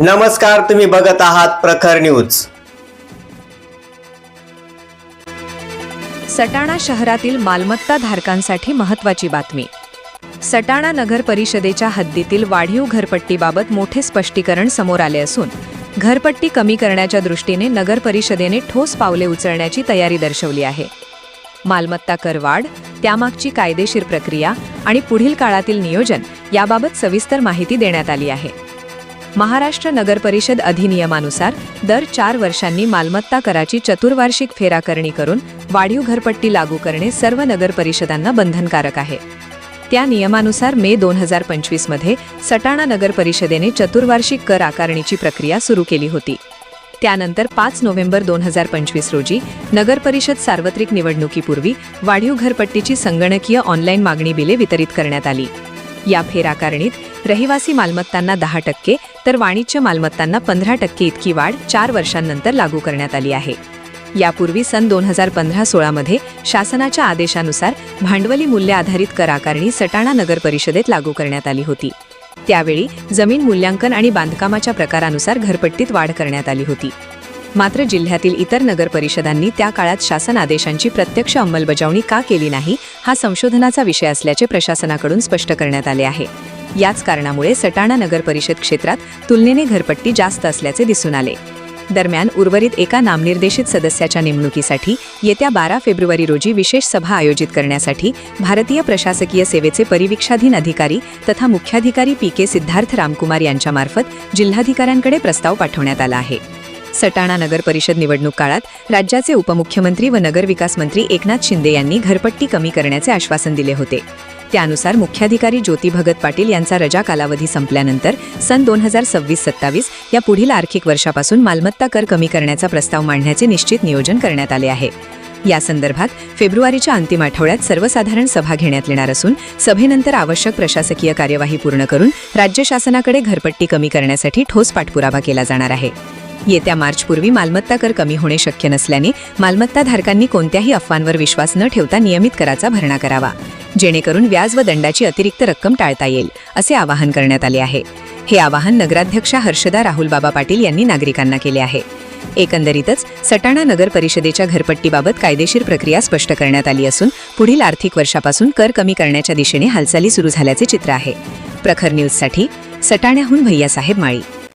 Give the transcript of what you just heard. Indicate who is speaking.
Speaker 1: नमस्कार तुम्ही बघत आहात प्रखर न्यूज.
Speaker 2: सटाणा शहरातील मालमत्ता धारकांसाठी महत्वाची बातमी. सटाणा नगर परिषदेच्या हद्दीतील वाढीव घरपट्टीबाबत मोठे स्पष्टीकरण समोर आले असून घरपट्टी कमी करण्याच्या दृष्टीने नगर परिषदेने ठोस पावले उचलण्याची तयारी दर्शवली आहे. मालमत्ता करवाढ त्यामागची कायदेशीर प्रक्रिया आणि पुढील काळातील नियोजन याबाबत सविस्तर माहिती देण्यात आली आहे. महाराष्ट्र नगर परिषद अधिनियमानुसार दर चार वर्षांनी मालमत्ता कराची चतुर्वार्षिक फेराकरणी करून वाढीव घरपट्टी लागू करणे सर्व नगर परिषदांना बंधनकारक आहे. त्या नियमानुसार मे दोन हजार पंचवीसमध्ये सटाणा नगर परिषदेने चतुर्वार्षिक कर आकारणीची प्रक्रिया सुरू केली होती. त्यानंतर पाच नोव्हेंबर दोन हजार पंचवीस रोजी नगर परिषद सार्वत्रिक निवडणुकीपूर्वी वाढीव घरपट्टीची संगणकीय ऑनलाईन मागणी बिले वितरित करण्यात आली. या फेराकारणीत रहिवासी मालमत्तांना दहा टक्के तर वाणिज्य मालमत्तांना पंधरा टक्के इतकी वाढ चार वर्षांनंतर लागू करण्यात आली आहे. यापूर्वी सन दोन हजार पंधरा सोळामध्ये शासनाच्या आदेशानुसार भांडवली मूल्य आधारित कर आकारणी सटाणा नगर परिषदेत लागू करण्यात आली होती. त्यावेळी जमीन मूल्यांकन आणि बांधकामाच्या प्रकारानुसार घरपट्टीत वाढ करण्यात आली होती. मात्र जिल्ह्यातील इतर नगर परिषदांनी त्या काळात शासन आदेशांची प्रत्यक्ष अंमलबजावणी का केली नाही हा संशोधनाचा विषय असल्याचे प्रशासनाकडून स्पष्ट करण्यात आले आहे. याच कारणामुळे सटाणा नगर परिषद क्षेत्रात तुलनेने घरपट्टी जास्त असल्याचे दिसून आले. दरम्यान उर्वरित एका नामनिर्देशित सदस्याच्या नेमणुकीसाठी येत्या बारा फेब्रुवारी रोजी विशेष सभा आयोजित करण्यासाठी भारतीय प्रशासकीय सेवेचे परिवीक्षाधीन अधिकारी तथा मुख्याधिकारी पी के सिद्धार्थ रामकुमार यांच्यामार्फत जिल्हाधिकाऱ्यांकडे प्रस्ताव पाठवण्यात आला आहे. सटाणा नगर परिषद निवडणूक काळात राज्याचे उपमुख्यमंत्री व नगरविकास मंत्री एकनाथ शिंदे यांनी घरपट्टी कमी करण्याचे आश्वासन दिले होते. त्यानुसार मुख्याधिकारी ज्योती भगत पाटील यांचा रजा कालावधी संपल्यानंतर सन दोन हजार सव्वीस सत्तावीस या पुढील आर्थिक वर्षापासून मालमत्ता कर कमी करण्याचा प्रस्ताव मांडण्याचे निश्चित नियोजन करण्यात आले आहे. या संदर्भात फेब्रुवारीच्या अंतिम आठवड्यात सर्वसाधारण सभा घेण्यात येणार असून सभेनंतर आवश्यक प्रशासकीय कार्यवाही पूर्ण करून राज्य शासनाकडे घरपट्टी कमी करण्यासाठी ठोस पाठपुरावा केला जाणार आहे. येत्या मार्चपूर्वी मालमत्ता कर कमी होणे शक्य नसल्याने मालमत्ताधारकांनी कोणत्याही अफवांवर विश्वास न ठेवता नियमित कराचा भरणा करावा. जेणेकरून व्याज व दंडाची अतिरिक्त रक्कम टाळता येईल असे आवाहन करण्यात आले आहे. हे आवाहन नगराध्यक्षा हर्षदा राहुल बाबा पाटील यांनी नागरिकांना केले आहे. एकंदरीतच सटाणा नगर परिषदेच्या घरपट्टीबाबत कायदेशीर प्रक्रिया स्पष्ट करण्यात आली असून पुढील आर्थिक वर्षापासून कर कमी करण्याच्या दिशेने हालचाली सुरू झाल्याचे चित्र आहे. प्रखर न्यूजसाठी सटाण्याहून भैयासाहेब माळी.